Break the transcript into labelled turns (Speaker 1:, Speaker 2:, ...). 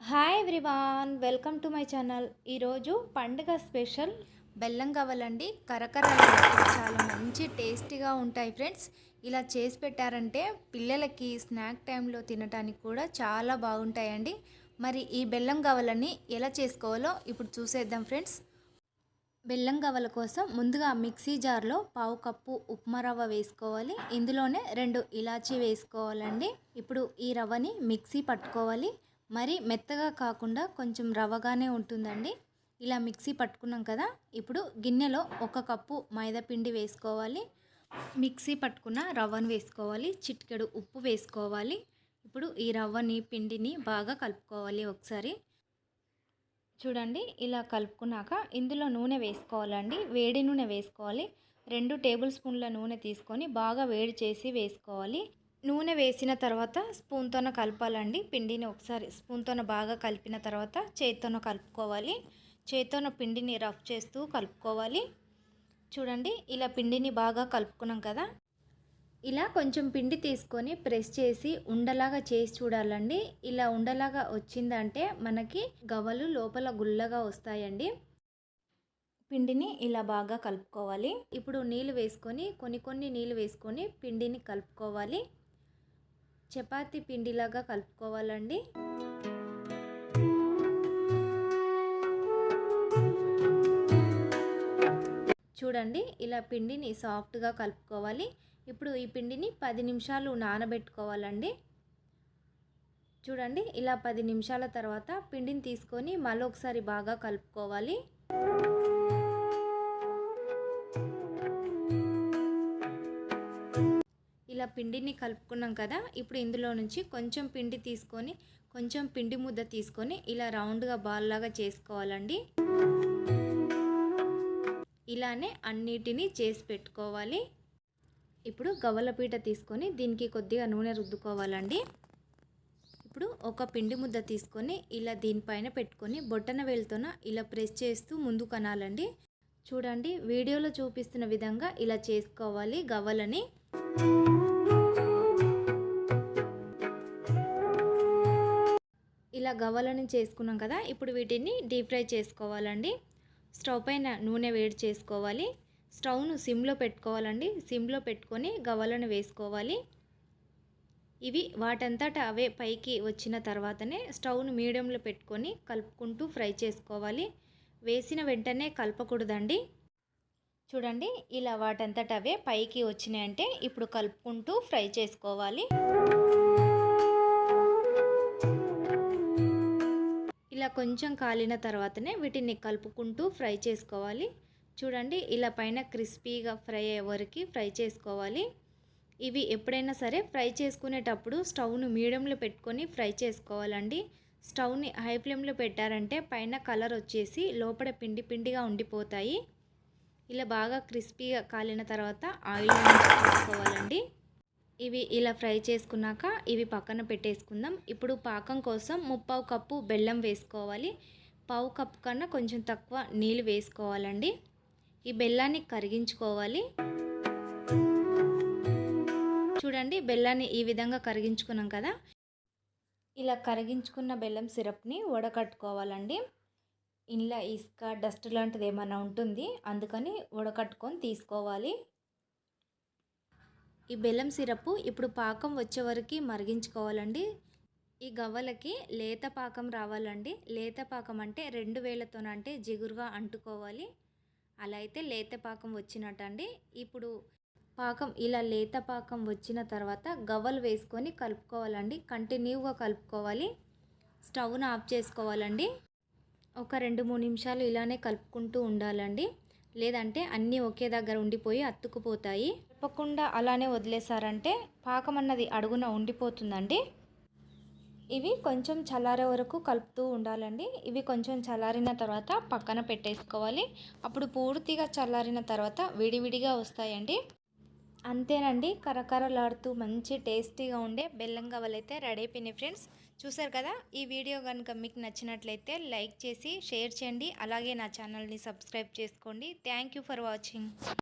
Speaker 1: Hi everyone welcome to my channel ఈరోజు పండుగ special. బెల్లం కావాలండి కరకరలాడుతూ చాలా మంచి టేస్టీగా ఉంటాయి ఫ్రెండ్స్. ఇలా చేసి పెట్టారంటే పిల్లలకి స్నాక్ టైంలో తినడానికి కూడా చాలా బాగుంటాయండి. మరి ఈ బెల్లం కావాలని ఎలా చేసుకోవాలో ఇప్పుడు చూసేద్దాం ఫ్రెండ్స్. బెల్లం గవ్వల కోసం ముందుగా మిక్సీ జార్లో పావు కప్పు ఉప్మా రవ్వ వేసుకోవాలి. ఇందులోనే రెండు ఇలాచీ వేసుకోవాలండి. ఇప్పుడు ఈ రవ్వని మిక్సీ పట్టుకోవాలి. మరి మెత్తగా కాకుండా కొంచెం రవ్వగానే ఉంటుందండి. ఇలా మిక్సీ పట్టుకున్నాం కదా ఇప్పుడు గిన్నెలో ఒక కప్పు మైదాపిండి వేసుకోవాలి. మిక్సీ పట్టుకున్న రవ్వను వేసుకోవాలి చిటికెడు ఉప్పు వేసుకోవాలి. ఇప్పుడు ఈ రవ్వని పిండిని బాగా కలుపుకోవాలి ఒకసారి. చూడండి ఇలా కలుపుకున్నాక ఇందులో నూనె వేసుకోవాలండి. వేడి నూనె వేసుకోవాలి. రెండు టేబుల్ స్పూన్ల నూనె తీసుకొని బాగా వేడి చేసి వేసుకోవాలి. నూనె వేసిన తర్వాత స్పూన్తోన కలపాలండి. పిండిని ఒకసారి స్పూన్తోన బాగా కలిపిన తర్వాత చేతితోన కలుపుకోవాలి. చేతితోన పిండిని రఫ్ చేస్తూ కలుపుకోవాలి. చూడండి ఇలా పిండిని బాగా కలుపుకున్నాం కదా. ఇలా కొంచెం పిండి తీసుకొని ప్రెస్ చేసి ఉండలాగా చేసి చూడాలండి. ఇలా ఉండలాగా వచ్చిందంటే మనకి గవలు లోపల గుల్లగా వస్తాయండి. పిండిని ఇలా బాగా కలుపుకోవాలి. ఇప్పుడు నీళ్ళు వేసుకొని కొన్ని కొన్ని నీళ్ళు వేసుకొని పిండిని కలుపుకోవాలి. చపాతీ పిండిలాగా కలుపుకోవాలండి. చూడండి ఇలా పిండిని సాఫ్ట్గా కలుపుకోవాలి. ఇప్పుడు ఈ పిండిని పది నిమిషాలు నానబెట్టుకోవాలండి. చూడండి ఇలా పది నిమిషాల తర్వాత పిండిని తీసుకొని మళ్ళీ ఒకసారి బాగా కలుపుకోవాలి. పిండిని కలుపుకున్నాం కదా ఇప్పుడు ఇందులో నుంచి కొంచెం పిండి తీసుకొని కొంచెం పిండి ముద్ద తీసుకొని ఇలా రౌండ్గా బాల్ లాగా చేసుకోవాలండి. ఇలానే అన్నిటినీ చేసి పెట్టుకోవాలి. ఇప్పుడు గవ్వలపీట తీసుకొని దీనికి కొద్దిగా నూనె రుద్దుకోవాలండి. ఇప్పుడు ఒక పిండి ముద్ద తీసుకొని ఇలా దీనిపైన పెట్టుకొని బొట్టన వేలుతోన ఇలా ప్రెస్ చేస్తూ ముందు కనాలండి. చూడండి వీడియోలో చూపిస్తున్న విధంగా ఇలా చేసుకోవాలి గవ్వలని. ఇలా గవ్వలని చేసుకున్నాం కదా ఇప్పుడు వీటిని డీప్ ఫ్రై చేసుకోవాలండి. స్టవ్ పైన నూనె వేడి చేసుకోవాలి. స్టవ్ను సిమ్లో పెట్టుకోవాలండి. సిమ్లో పెట్టుకొని గవ్వలను వేసుకోవాలి. ఇవి వాటంతట అవే పైకి వచ్చిన తర్వాతనే స్టవ్ను మీడియంలో పెట్టుకొని కలుపుకుంటూ ఫ్రై చేసుకోవాలి. వేసిన వెంటనే కలపకూడదండి. చూడండి ఇలా వాటంతట అవే పైకి వచ్చినాయంటే ఇప్పుడు కలుపుకుంటూ ఫ్రై చేసుకోవాలి. ఇలా కొంచెం కాలిన తర్వాతనే వీటిని కలుపుకుంటూ ఫ్రై చేసుకోవాలి. చూడండి ఇలా పైన క్రిస్పీగా ఫ్రై అయ్యే వరకు ఫ్రై చేసుకోవాలి. ఇవి ఎప్పుడైనా సరే ఫ్రై చేసుకునేటప్పుడు స్టవ్ను మీడియంలో పెట్టుకొని ఫ్రై చేసుకోవాలండి. స్టవ్ని హై ఫ్లేమ్లో పెట్టారంటే పైన కలర్ వచ్చేసి లోపల పిండి పిండిగా ఉండిపోతాయి. ఇలా బాగా క్రిస్పీగా కాలిన తర్వాత ఆయిల్ తీసుకోవాలండి ఇవి ఇలా ఫ్రై చేసుకున్నాక ఇవి పక్కన పెట్టేసుకుందాం. ఇప్పుడు పాకం కోసం ముప్పావు కప్పు బెల్లం వేసుకోవాలి. పావు కప్పు కన్నా కొంచెం తక్కువ నీళ్ళు వేసుకోవాలండి. ఈ బెల్లాన్ని కరిగించుకోవాలి. చూడండి బెల్లాన్ని ఈ విధంగా కరిగించుకున్నాం కదా. ఇలా కరిగించుకున్న బెల్లం సిరప్ని వడకట్టుకోవాలండి. ఇంట్లో ఇసుక డస్ట్ లాంటిది ఏమైనా ఉంటుంది అందుకని వడకట్టుకొని తీసుకోవాలి. ఈ బెల్లం సిరప్ ఇప్పుడు పాకం వచ్చే వరకు మరిగించుకోవాలండి. ఈ గవ్వలకి లేత పాకం రావాలండి. లేత పాకం అంటే రెండు వేలతోనంటే జిగురుగా అంటుకోవాలి. అలా అయితే లేత పాకం వచ్చినట్టండి. ఇప్పుడు పాకం ఇలా లేత పాకం వచ్చిన తర్వాత గవ్వలు వేసుకొని కలుపుకోవాలండి. కంటిన్యూగా కలుపుకోవాలి. స్టవ్ను ఆఫ్ చేసుకోవాలండి. ఒక రెండు మూడు నిమిషాలు ఇలానే కలుపుకుంటూ ఉండాలండి. లేదంటే అన్నీ ఒకే దగ్గర ఉండిపోయి అత్తుకుపోతాయి తప్పకుండా అలానే వదిలేసారంటే పాకం అన్నది అడుగున ఉండిపోతుందండి. ఇవి కొంచెం చల్లారే వరకు కలుపుతూ ఉండాలండి. ఇవి కొంచెం చల్లారిన తర్వాత పక్కన పెట్టేసుకోవాలి. అప్పుడు పూర్తిగా చల్లారిన తర్వాత విడివిడిగా వస్తాయండి. అంతేనండి కరకరలాడుతూ మంచి టేస్టీగా ఉండే బెల్లం గవ్వలైతే రెడీ అయిపోయినాయి ఫ్రెండ్స్. చూసారు కదా ఈ వీడియో కనుక మీకు నచ్చినట్లయితే లైక్ చేసి షేర్ చేయండి. అలాగే నా ఛానల్ని సబ్స్క్రైబ్ చేసుకోండి. Thank for watching.